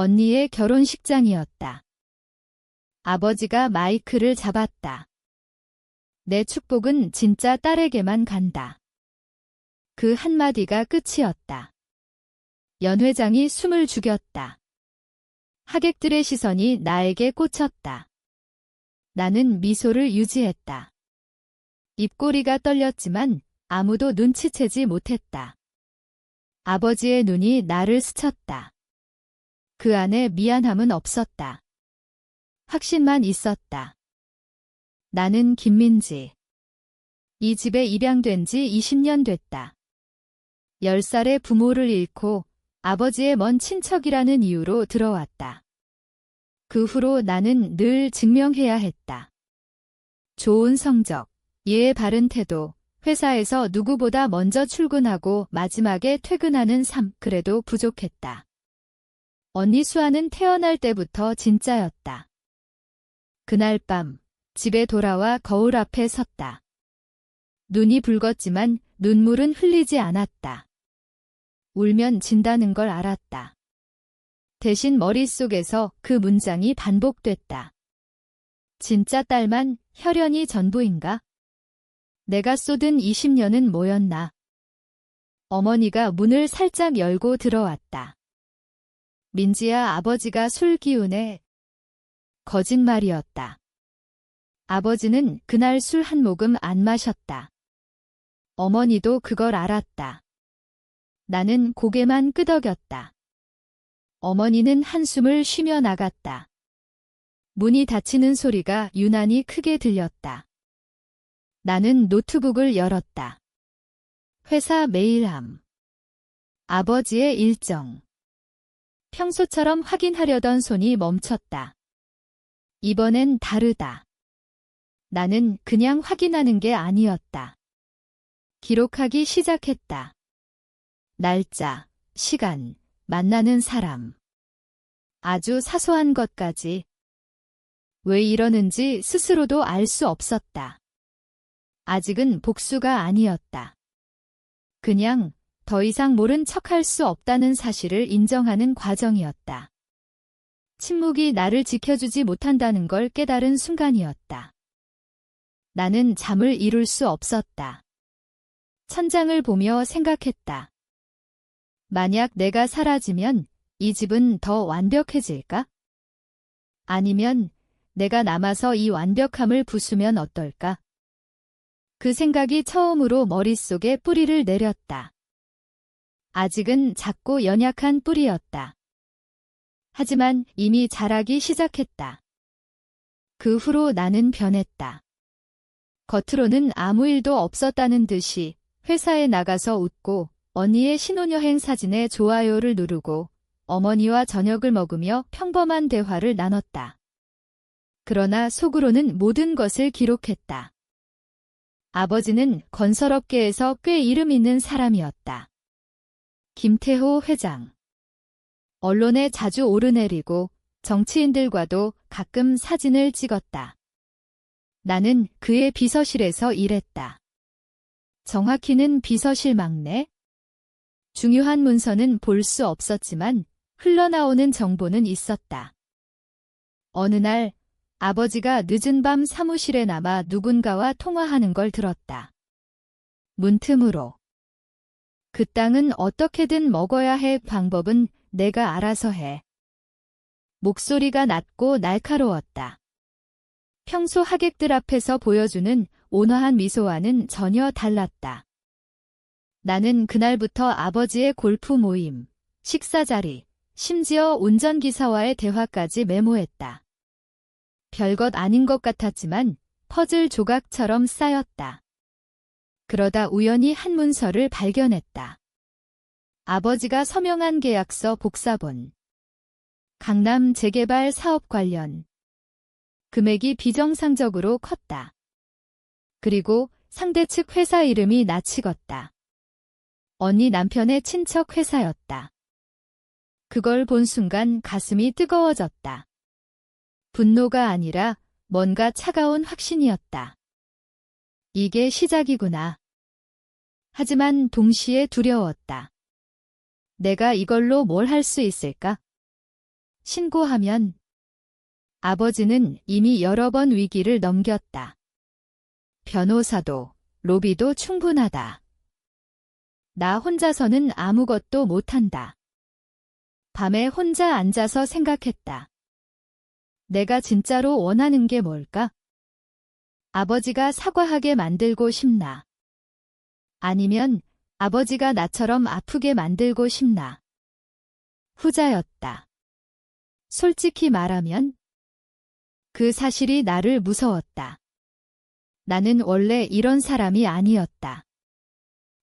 언니의 결혼식장이었다. 아버지가 마이크를 잡았다. 내 축복은 진짜 딸에게만 간다. 그 한마디가 끝이었다. 연 회장이 숨을 죽였다. 하객들의 시선이 나에게 꽂혔다. 나는 미소를 유지했다. 입꼬리가 떨렸지만 아무도 눈치채지 못했다. 아버지의 눈이 나를 스쳤다. 그 안에 미안함은 없었다. 확신만 있었다. 나는 김민지. 이 집에 입양된 지 20년 됐다. 10살에 부모를 잃고 아버지의 먼 친척이라는 이유로 들어왔다. 그 후로 나는 늘 증명해야 했다. 좋은 성적, 예의 바른 태도, 회사에서 누구보다 먼저 출근하고 마지막에 퇴근하는 삶, 그래도 부족했다. 언니 수아는 태어날 때부터 진짜였다. 그날 밤, 집에 돌아와 거울 앞에 섰다. 눈이 붉었지만 눈물은 흘리지 않았다. 울면 진다는 걸 알았다. 대신 머릿속에서 그 문장이 반복됐다. 진짜 딸만 혈연이 전부인가? 내가 쏟은 20년은 뭐였나? 어머니가 문을 살짝 열고 들어왔다. 민지야 아버지가 술 기운에 거짓말이었다. 아버지는 그날 술 한 모금 안 마셨다. 어머니도 그걸 알았다. 나는 고개만 끄덕였다. 어머니는 한숨을 쉬며 나갔다. 문이 닫히는 소리가 유난히 크게 들렸다. 나는 노트북을 열었다. 회사 메일함. 아버지의 일정. 평소처럼 확인하려던 손이 멈췄다. 이번엔 다르다. 나는 그냥 확인하는 게 아니었다. 기록하기 시작했다. 날짜, 시간, 만나는 사람. 아주 사소한 것까지. 왜 이러는지 스스로도 알 수 없었다. 아직은 복수가 아니었다. 그냥 더 이상 모른 척할 수 없다는 사실을 인정하는 과정이었다. 침묵이 나를 지켜주지 못한다는 걸 깨달은 순간이었다. 나는 잠을 이룰 수 없었다. 천장을 보며 생각했다. 만약 내가 사라지면 이 집은 더 완벽해질까? 아니면 내가 남아서 이 완벽함을 부수면 어떨까? 그 생각이 처음으로 머릿속에 뿌리를 내렸다. 아직은 작고 연약한 뿌리였다. 하지만 이미 자라기 시작했다. 그 후로 나는 변했다. 겉으로는 아무 일도 없었다는 듯이 회사에 나가서 웃고 언니의 신혼여행 사진에 좋아요를 누르고 어머니와 저녁을 먹으며 평범한 대화를 나눴다. 그러나 속으로는 모든 것을 기록했다. 아버지는 건설업계에서 꽤 이름 있는 사람이었다. 김태호 회장. 언론에 자주 오르내리고 정치인들과도 가끔 사진을 찍었다. 나는 그의 비서실에서 일했다. 정확히는 비서실 막내. 중요한 문서는 볼 수 없었지만 흘러나오는 정보는 있었다. 어느 날 아버지가 늦은 밤 사무실에 남아 누군가와 통화하는 걸 들었다. 문틈으로. 그 땅은 어떻게든 먹어야 해 방법은 내가 알아서 해. 목소리가 낮고 날카로웠다. 평소 하객들 앞에서 보여주는 온화한 미소와는 전혀 달랐다. 나는 그날부터 아버지의 골프 모임, 식사 자리, 심지어 운전기사와의 대화까지 메모했다. 별것 아닌 것 같았지만 퍼즐 조각처럼 쌓였다. 그러다 우연히 한 문서를 발견했다. 아버지가 서명한 계약서 복사본. 강남 재개발 사업 관련. 금액이 비정상적으로 컸다. 그리고 상대 측 회사 이름이 나치겄다. 언니 남편의 친척 회사였다. 그걸 본 순간 가슴이 뜨거워졌다. 분노가 아니라 뭔가 차가운 확신이었다. 이게 시작이구나. 하지만 동시에 두려웠다. 내가 이걸로 뭘 할 수 있을까? 신고하면 아버지는 이미 여러 번 위기를 넘겼다. 변호사도, 로비도 충분하다. 나 혼자서는 아무것도 못한다. 밤에 혼자 앉아서 생각했다. 내가 진짜로 원하는 게 뭘까? 아버지가 사과하게 만들고 싶나? 아니면 아버지가 나처럼 아프게 만들고 싶나? 후자였다. 솔직히 말하면 그 사실이 나를 무서웠다. 나는 원래 이런 사람이 아니었다.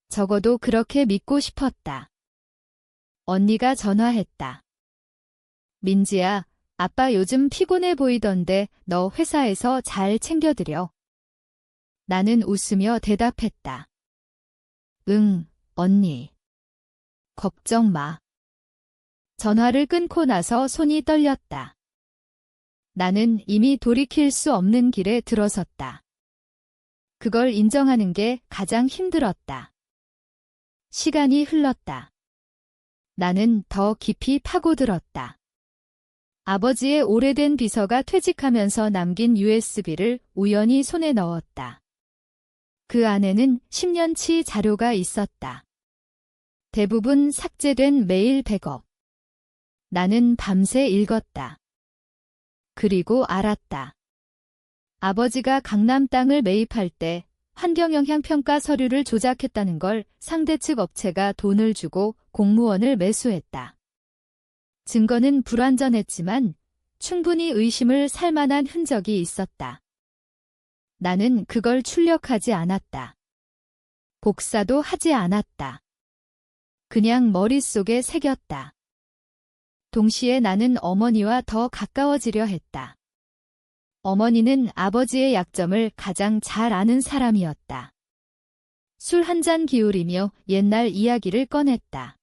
적어도 그렇게 믿고 싶었다. 언니가 전화했다. 민지야, 아빠 요즘 피곤해 보이던데 너 회사에서 잘 챙겨드려. 나는 웃으며 대답했다. 응, 언니. 걱정 마. 전화를 끊고 나서 손이 떨렸다. 나는 이미 돌이킬 수 없는 길에 들어섰다. 그걸 인정하는 게 가장 힘들었다. 시간이 흘렀다. 나는 더 깊이 파고들었다. 아버지의 오래된 비서가 퇴직하면서 남긴 USB를 우연히 손에 넣었다. 그 안에는 10년치 자료가 있었다. 대부분 삭제된 메일 백업. 나는 밤새 읽었다. 그리고 알았다. 아버지가 강남 땅을 매입할 때 환경영향평가 서류를 조작했다는 걸 상대 측 업체가 돈을 주고 공무원을 매수했다. 증거는 불완전했지만 충분히 의심을 살 만한 흔적이 있었다. 나는 그걸 출력하지 않았다. 복사도 하지 않았다. 그냥 머릿속에 새겼다. 동시에 나는 어머니와 더 가까워지려 했다. 어머니는 아버지의 약점을 가장 잘 아는 사람이었다. 술 한 잔 기울이며 옛날 이야기를 꺼냈다.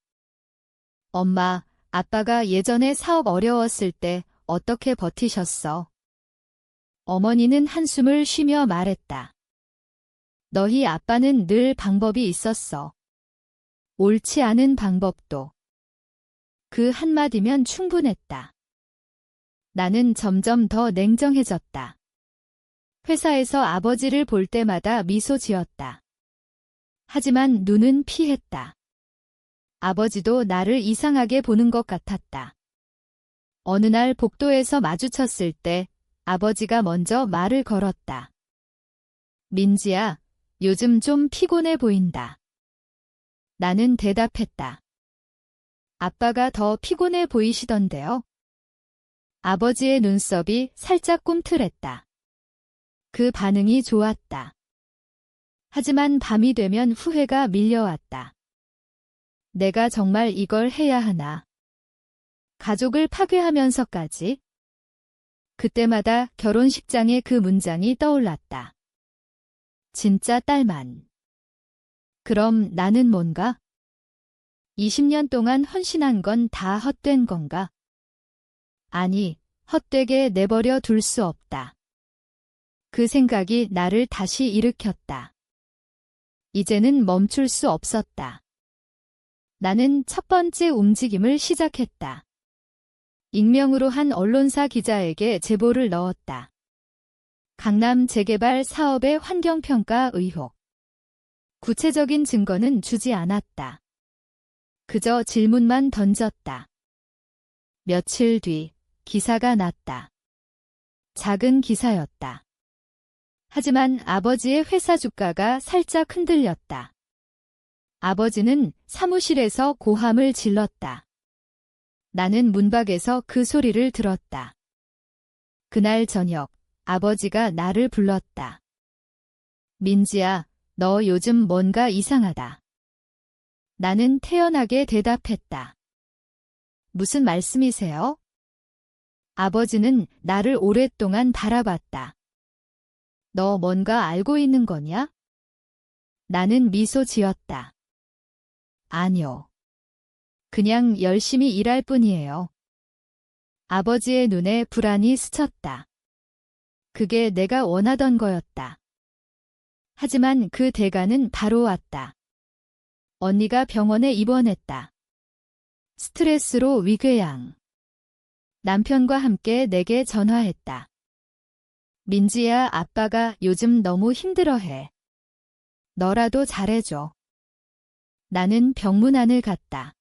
엄마, 아빠가 예전에 사업 어려웠을 때 어떻게 버티셨어? 어머니는 한숨을 쉬며 말했다. 너희 아빠는 늘 방법이 있었어. 옳지 않은 방법도. 그 한마디면 충분했다. 나는 점점 더 냉정해졌다. 회사에서 아버지를 볼 때마다 미소 지었다. 하지만 눈은 피했다. 아버지도 나를 이상하게 보는 것 같았다. 어느 날 복도에서 마주쳤을 때 아버지가 먼저 말을 걸었다. 민지야, 요즘 좀 피곤해 보인다. 나는 대답했다. 아빠가 더 피곤해 보이시던데요. 아버지의 눈썹이 살짝 꿈틀했다. 그 반응이 좋았다. 하지만 밤이 되면 후회가 밀려왔다. 내가 정말 이걸 해야 하나. 가족을 파괴하면서까지. 그때마다 결혼식장에 그 문장이 떠올랐다. 진짜 딸만. 그럼 나는 뭔가? 20년 동안 헌신한 건 다 헛된 건가? 아니, 헛되게 내버려 둘 수 없다. 그 생각이 나를 다시 일으켰다. 이제는 멈출 수 없었다. 나는 첫 번째 움직임을 시작했다. 익명으로 한 언론사 기자에게 제보를 넣었다. 강남 재개발 사업의 환경평가 의혹. 구체적인 증거는 주지 않았다. 그저 질문만 던졌다. 며칠 뒤 기사가 났다. 작은 기사였다. 하지만 아버지의 회사 주가가 살짝 흔들렸다. 아버지는 사무실에서 고함을 질렀다. 나는 문밖에서 그 소리를 들었다. 그날 저녁 아버지가 나를 불렀다. 민지야, 너 요즘 뭔가 이상하다. 나는 태연하게 대답했다. 무슨 말씀이세요? 아버지는 나를 오랫동안 바라봤다. 너 뭔가 알고 있는 거냐? 나는 미소 지었다. 아니요. 그냥 열심히 일할 뿐이에요. 아버지의 눈에 불안이 스쳤다. 그게 내가 원하던 거였다. 하지만 그 대가는 바로 왔다. 언니가 병원에 입원했다. 스트레스로 위궤양. 남편과 함께 내게 전화했다. 민지야, 아빠가 요즘 너무 힘들어해. 너라도 잘해줘. 나는 병문 안을 갔다.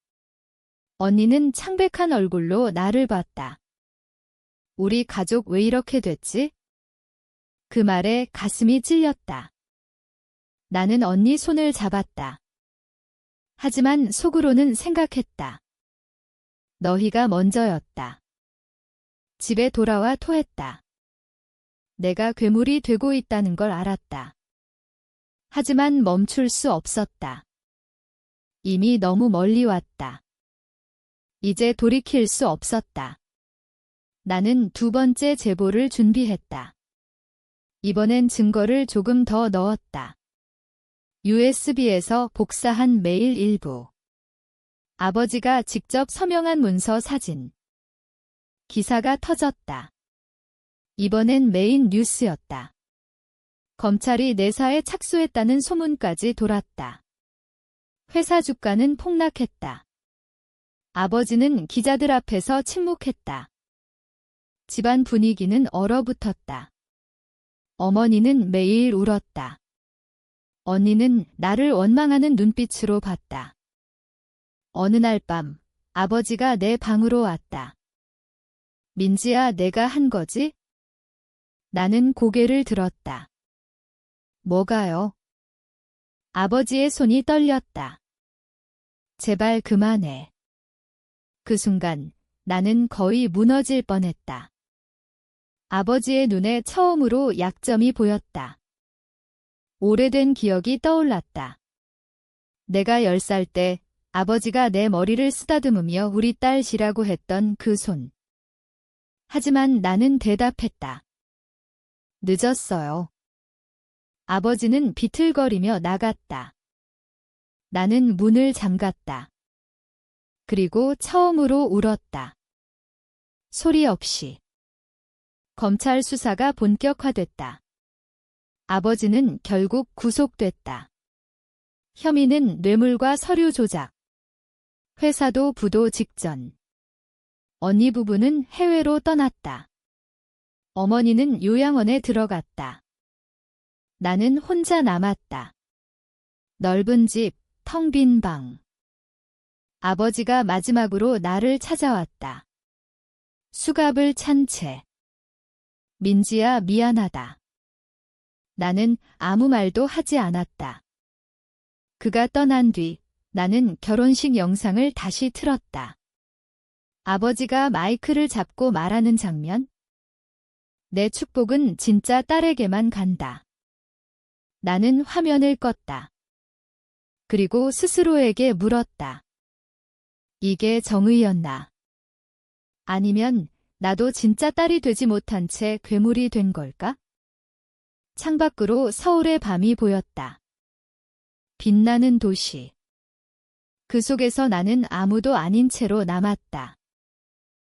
언니는 창백한 얼굴로 나를 봤다. 우리 가족 왜 이렇게 됐지? 그 말에 가슴이 찔렸다. 나는 언니 손을 잡았다. 하지만 속으로는 생각했다. 너희가 먼저였다. 집에 돌아와 토했다. 내가 괴물이 되고 있다는 걸 알았다. 하지만 멈출 수 없었다. 이미 너무 멀리 왔다. 이제 돌이킬 수 없었다. 나는 두 번째 제보를 준비했다. 이번엔 증거를 조금 더 넣었다. USB에서 복사한 메일 일부. 아버지가 직접 서명한 문서 사진. 기사가 터졌다. 이번엔 메인 뉴스였다. 검찰이 내사에 착수했다는 소문까지 돌았다. 회사 주가는 폭락했다. 아버지는 기자들 앞에서 침묵했다. 집안 분위기는 얼어붙었다. 어머니는 매일 울었다. 언니는 나를 원망하는 눈빛으로 봤다. 어느 날 밤, 아버지가 내 방으로 왔다. 민지야, 내가 한 거지? 나는 고개를 들었다. 뭐가요? 아버지의 손이 떨렸다. 제발 그만해. 그 순간 나는 거의 무너질 뻔했다. 아버지의 눈에 처음으로 약점이 보였다. 오래된 기억이 떠올랐다. 내가 열살때 아버지가 내 머리를 쓰다듬으며 우리 딸 지라고 했던 그 손. 하지만 나는 대답했다. 늦었어요. 아버지는 비틀거리며 나갔다. 나는 문을 잠갔다. 그리고 처음으로 울었다. 소리 없이. 검찰 수사가 본격화됐다. 아버지는 결국 구속됐다. 혐의는 뇌물과 서류 조작. 회사도 부도 직전. 언니 부부는 해외로 떠났다. 어머니는 요양원에 들어갔다. 나는 혼자 남았다. 넓은 집, 텅 빈 방. 아버지가 마지막으로 나를 찾아왔다. 수갑을 찬 채. 민지야, 미안하다. 나는 아무 말도 하지 않았다. 그가 떠난 뒤 나는 결혼식 영상을 다시 틀었다. 아버지가 마이크를 잡고 말하는 장면? 내 축복은 진짜 딸에게만 간다. 나는 화면을 껐다. 그리고 스스로에게 물었다. 이게 정의였나? 아니면 나도 진짜 딸이 되지 못한 채 괴물이 된 걸까? 창밖으로 서울의 밤이 보였다. 빛나는 도시. 그 속에서 나는 아무도 아닌 채로 남았다.